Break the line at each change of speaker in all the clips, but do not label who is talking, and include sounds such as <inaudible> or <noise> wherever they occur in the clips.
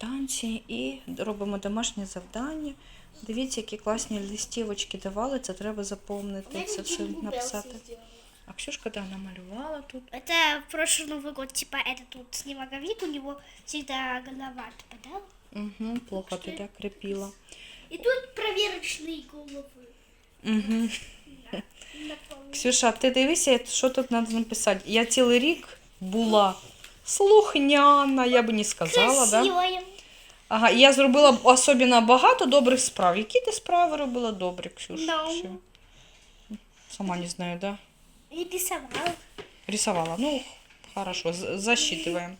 танці і робимо домашнє завдання. Дивіться, які класні листівочки давали, це треба заповнити, це все написати. А Ксюшка да, намалювала тут.
Это в прошлый Новый год, типа, это тут снеговик, у него всегда голова отпадала.
Угу, плохо ти да, крепила.
И тут проверочные головы.
Угу.
На <laughs> полу.
Ксюша, ти дивися, що тут треба написати. Я цілий рік була слухняна, я б не сказала, да?
Красивая.
Ага, і я зробила особливо багато добрих справ. Які ти справи робила добрі, Ксюша?
Ну.
Ще? Сама не знаю, да?
И рисовала.
Рисувала. Ну, хорошо, з- засчитываємо.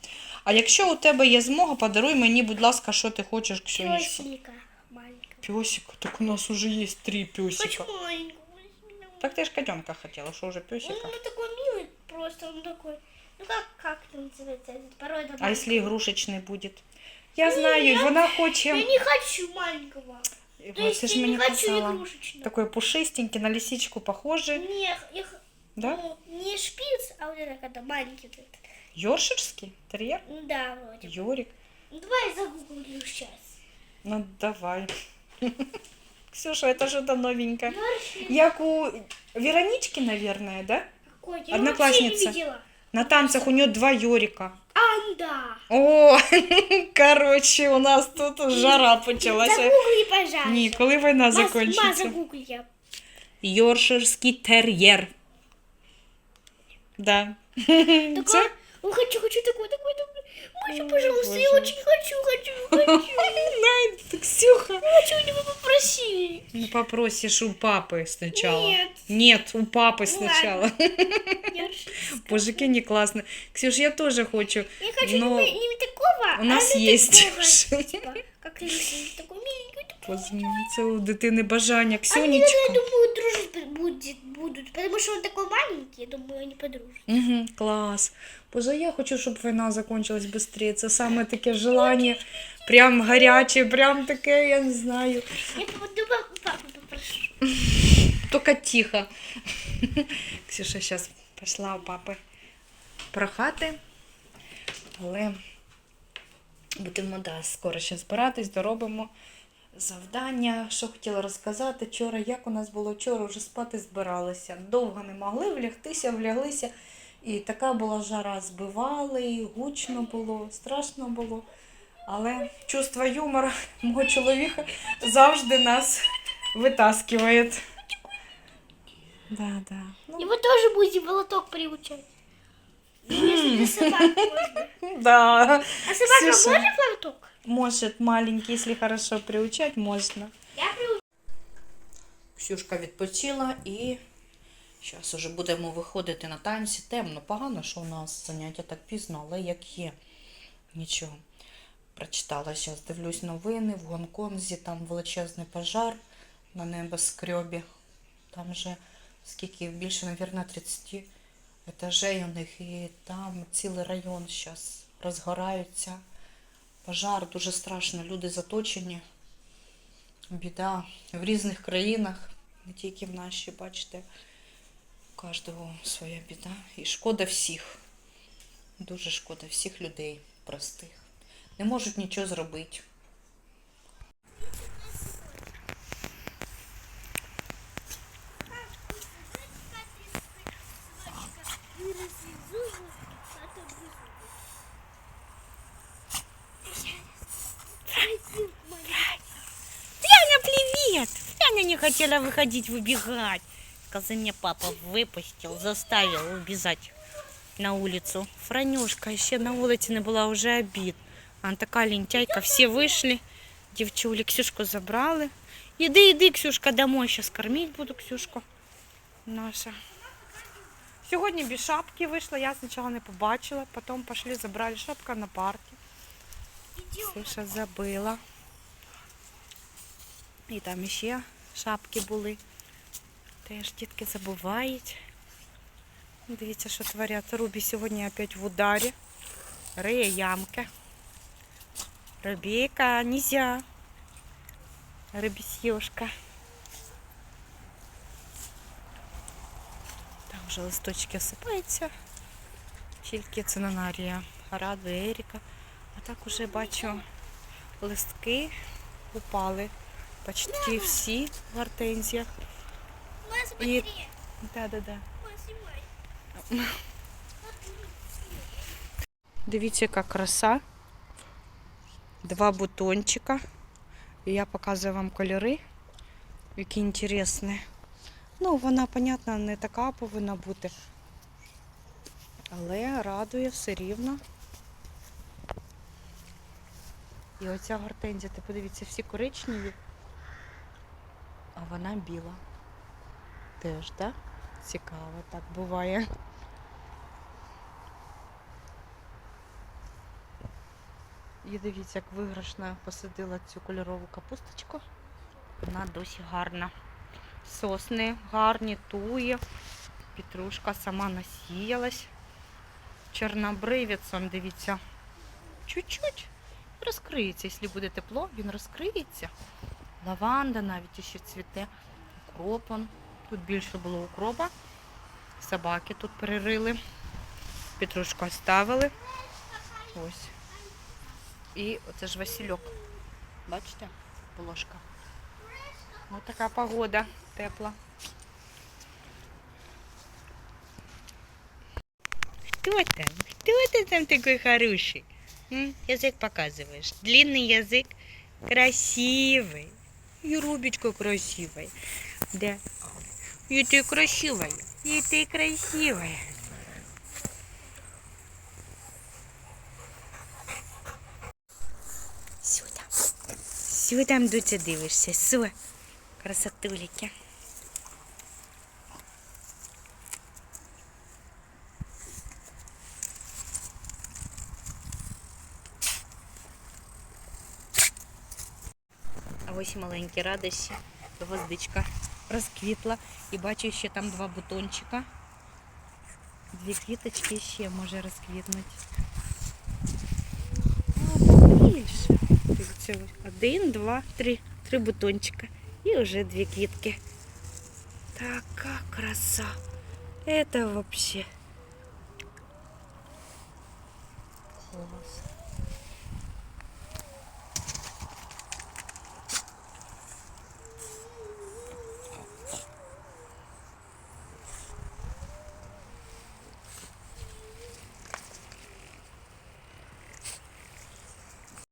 А якщо у тебе є змога, подаруй мені, будь ласка, що ти хочеш, Ксюнечка.
Песика маленького.
Песик, так у нас уже есть три песика.
Хочу маленького.
Так ты ж котенка хотела, что уже
Он
песика?
ну, такой милый просто, он такой. Ну как, как это называется? этот Порода
А если
маленького.
игрушечный будет? Я знаю, вона
Я
хоче.
не хочу маленького. То
Вот,
есть
ты ж
я не хочу
казала.
игрушечного.
Такой пушистенький, на лисичку похожий.
Не, их,
Да?
ну, не шпиц, а вот это когда маленький. вот этот.
Йорширский терьер?
Ну да, вроде.
Йорик.
Ну, давай загуглю сейчас.
Ну, давай. <laughs> Ксюша, это что-то новенькое.
Ёршик
Як у Веронички, наверное, да?
какой? Я
Одноклассница.
вообще не видела.
На танцах у нее два Йорика.
А, да.
О, <laughs> короче, у нас тут жара почалася.
Загугли, пожалуйста.
Ні, коли війна
Ма,
закінчиться.
загугли.
Йорширський тер'єр. Да.
Такой,
Це
ну, хочу, хочу такой, такой, такой. Можно, пожалуйста, я очень хочу, хочу, <laughs> хочу.
Най, Ксюха.
Хочу у него попросить.
Ну, попросишь у папы сначала.
Нет.
Нет, у папы сначала. <laughs> Какие не классно. Ксюш, я тоже хочу.
Я хочу
Но
не, не такого,
у нас
а
есть
такого, типа, как лисий, такой миленький, такой.
Це у дитини бажання.
Они,
Ксюнечка.
наверное, думаю, дружить будет, будут, потому что он такой маленький, я думаю, они подружат.
Угу, клас. Боже, я хочу, щоб війна закончилась швидше. Це саме таке желання. Прям гаряче, прям таке, я не знаю.
Я пойду папу папу попрошу.
Только тихо. Ксюша зараз пішла у папи прохати. Але будемо да, скоро ще збиратись, доробимо завдання. Що хотіла розказати вчора, як у нас було вчора, вже спати збиралися. Довго не могли влягтися, вляглися. І така була жара, збивали, і гучно було, страшно було. Але чувство юмора <laughs> мого чоловіка завжди нас витаскиває. Да, да. Ну,
Его тоже будем волоток приучать. Если <laughs> для можно.
да.
А собака
Ксюша.
может волоток?
Может, маленький, если хорошо приучать, можно.
Я приучу.
Ксюшка відпочила і зараз уже будемо виходити на танці. Темно, погано, що у нас заняття так пізно, але як є. Нічого. Прочитала зараз, дивлюсь новини. В Гонконзі там величезний пожар на небоскребі. Там вже скільки більше, мабуть, 30 етажей у них. І там цілий район зараз розгораються. Пожар дуже страшно, люди заточені. Біда в різних країнах, не тільки в нашій, бачите, у кожного своя біда. І шкода всіх. Дуже шкода всіх людей простих. Не можуть нічого зробити.
Фляня, хотела выходить, выбегать. Сказал, мне папа выпустил, заставил убежать на улицу. Франюшка ще на вулиці не була, вже обід. Вона така лентяйка, всі вийшли, дівчулі, Ксюшку забрали. Іди, іди, Ксюшка, домой, зараз кормити буду Ксюшку. Наша. Сьогодні без шапки вийшла, я спочатку не побачила, потім пішли, забрали шапка на паркі. Ксюша забила. І там ще шапки були. Теж дітки забувають. Дивіться, що творять. Рубі сьогодні опять в ударі. Риє ямки. Рубіка, нельзя. Рибісьюшка. Там вже листочки осипаються. Тільки цинонарія радує Еріка. А так уже бачу
листки упали. Почти всі в гортензіях.
Мама, смотри.
Да-да-да. Дивіться, яка краса. Два бутончика. І я показую вам кольори, які інтересні. Ну, вона, понятно, не така повинна бути. Але радує все рівно. І оця гортензія, ти подивіться, всі коричневі, а вона біла. Теж, так? Цікаво, так буває. І дивіться, як виграшно посадила цю кольорову капусточку. Вона досі гарна. Сосни гарні, тує. Петрушка сама насіялась. Чорнобривець, он, дивіться, чуть-чуть розкриється. Якщо буде тепло, він розкриється Лаванда навіть ще цвіте. Укроп. он. Тут більше було укропа. Собаки тут перерили. Петрушку оставили. Ось. І оце ж Васильок. Бачите? Полошка. Ось така погода тепла. Кто там? Кто ты там такой хороший? М? Язык показываешь. Длинный язык. Красивый. И рубечка красивая. Да. И ты красивая. И ты красивая. Сюда. Сюда, Дуця, дивишся. Су. Красотуліки. ось і маленькі радості. Гвоздичка розквітла. І бачу ще там два бутончика. Дві квіточки ще може розквітнути. А, більше. Дивіться, ось один, два, три. Три бутончика. І вже дві квітки. Така краса. Это вообще. Класс.